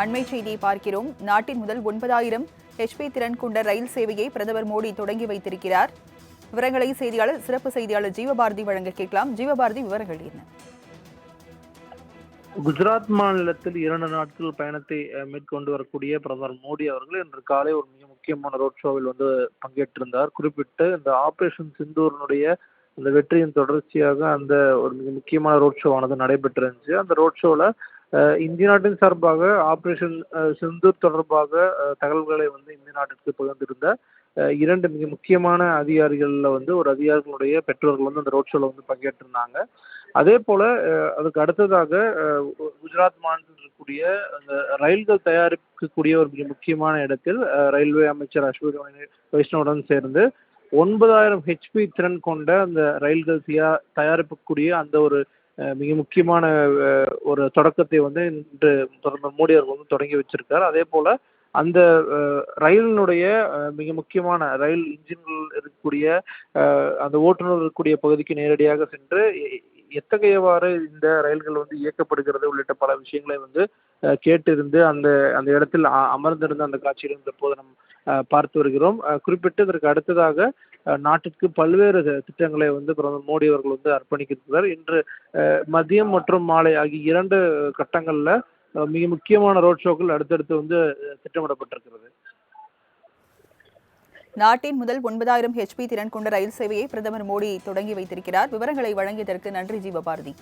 அண்மை செய்தியை பார்க்கிறோம். நாட்டின் முதல் ஒன்பதாயிரம் ஹெச்பி திறன் கொண்ட ரயில் சேவையை பிரதமர் மோடி தொடங்கி வைத்திருக்கிறார். விவரங்களை செய்தியாளர் சிறப்பு செய்தியாளர் ஜீவபாரதி வழங்க கேட்கலாம். ஜீவபாரதி விவரங்கள் என்ன? குஜராத் மாநிலத்தில் இரண்டு நாட்கள் பயணத்தை மேற்கொண்டு வரக்கூடிய பிரதமர் மோடி அவர்கள் இன்று காலை ஒரு மிக முக்கியமான ரோட் ஷோவில் வந்து பங்கேற்றிருந்தார். குறிப்பிட்டு இந்த ஆபரேஷன் சிந்தூரினுடைய அந்த வெற்றியின் தொடர்ச்சியாக அந்த ஒரு மிக முக்கியமான ரோட் ஷோ ஆனது நடைபெற்றிருந்துச்சு. அந்த ரோட் ஷோவில் இந்திய நாட்டின் சார்பாக ஆபரேஷன் சிந்தூர் தொடர்பாக தகவல்களை வந்து இந்திய நாட்டிற்கு பகிர்ந்திருந்த இரண்டு மிக முக்கியமான அதிகாரிகள்ல வந்து ஒரு அதிகாரிகளுடைய பெற்றோர்கள் வந்து அந்த ரோட் ஷோல வந்து பங்கேற்றிருந்தாங்க. அதே போல அதுக்கு அடுத்ததாக குஜராத் மாநிலத்தில் இருக்கக்கூடிய அந்த ரயில்கள் தயாரிக்கக்கூடிய ஒரு மிக முக்கியமான இடத்தில் ரயில்வே அமைச்சர் அஸ்வினி வைஷ்ணவுடன் சேர்ந்து ஒன்பதாயிரம் ஹெச்பி திறன் கொண்ட அந்த ரயில்கள் தயா தயாரிக்கக்கூடிய அந்த ஒரு மிக முக்கியமான ஒரு தொடக்கத்தை வந்து இன்று பிரதமர் மோடி அவர்கள் வந்து தொடங்கி வச்சிருக்கார். அதே போல அந்த ரயிலினுடைய மிக முக்கியமான ரயில் இன்ஜின்கள் இருக்கக்கூடிய அந்த ஓட்டுநர் இருக்கக்கூடிய பகுதிக்கு நேரடியாக சென்று எ- எத்தகையவாறு இந்த ரயில்கள் வந்து இயக்கப்படுகிறது உள்ளிட்ட பல விஷயங்களை வந்து கேட்டிருந்து அந்த அந்த இடத்தில் அ- அமர்ந்திருந்த அந்த காட்சிகளை இந்த போது நம் பார்த்து வருகிறோம். குறிப்பிட்டு இதற்கு அடுத்ததாக நாட்டிற்கு பல்வேறு திட்டங்களை வந்து பிரதமர் மோடி அவர்கள் வந்து அர்ப்பணிக்கிறார் இன்று மதியம் மற்றும் மாலை ஆகிய இரண்டு கட்டங்களில் மிக முக்கியமான ரோட் ஷோக்கள் அடுத்தடுத்து வந்து திட்டமிடப்பட்டிருக்கிறது. நாட்டின் முதல் ஒன்பதாயிரம் ஹெச்பி திறன் கொண்ட ரயில் சேவையை பிரதமர் மோடி தொடங்கி வைத்திருக்கிறார். விவரங்களை வழங்கியதற்கு நன்றி ஜீவபாரதி.